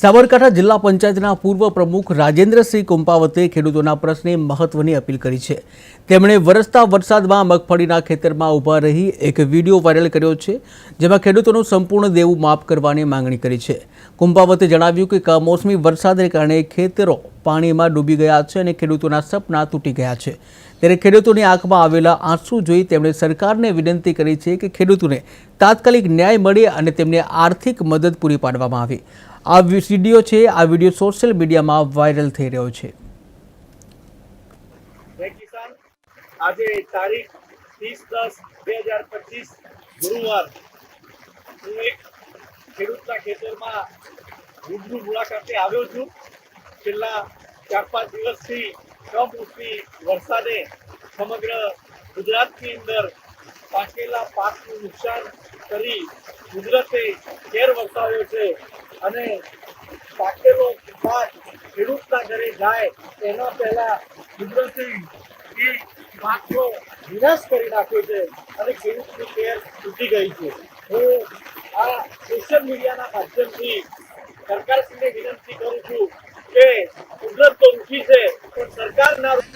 સાબરકાંઠા જિલ્લા પંચાયતના પૂર્વ પ્રમુખ રાજેન્દ્રસિંહ કુંપાવતે ખેડૂતોના પ્રશ્ને મહત્વની અપીલ કરી છે. તેમણે વરસતા વરસાદમાં મગફળીના ખેતરમાં ઊભા રહી એક વીડિયો વાયરલ કર્યો છે, જેમાં ખેડૂતોનું સંપૂર્ણ દેવું માફ કરવાની માંગણી કરી છે. કુંપાવતે જણાવ્યું કે કમોસમી વરસાદને કારણે ખેતરો પાણીમાં ડૂબી ગયા છે અને ખેડૂતોના સપના તૂટી ગયા છે. ત્યારે ખેડૂતોની આંખમાં આવેલા આંસુ જોઈ તેમણે સરકારને વિનંતી કરી છે કે ખેડૂતોને તાત્કાલિક ન્યાય મળે અને તેમને આર્થિક મદદ પૂરી પાડવામાં આવે. આ વીડિયો છે, આ વીડિયો સોશિયલ મીડિયામાં વાયરલ થઈ રહ્યો છે. આજે તારીખ ત્રીસ દસ બે હજાર પચીસ ગુરુવાર. હું એક ખેડૂતના ખેતરમાં રૂબરૂ મુલાકાતે આવ્યો છું. છેલ્લા ચાર પાંચ દિવસથી કમોસમી વરસાદે સમગ્ર ગુજરાતની અંદર પાકેલા પાકનું નુકસાન કરી કુદરતે કેર વરસાવ્યો છે. અને પાકેલો પાક ખેડૂતના ઘરે જાય એના પહેલા કુદરતી પાકનો વિનાશ કરી નાખ્યો છે અને ખેડૂતની કેર તૂટી ગઈ છે. હું આ સોશિયલ મીડિયાના માધ્યમથી સરકારશ્રીને વિનંતી કરું છું કે કુદરત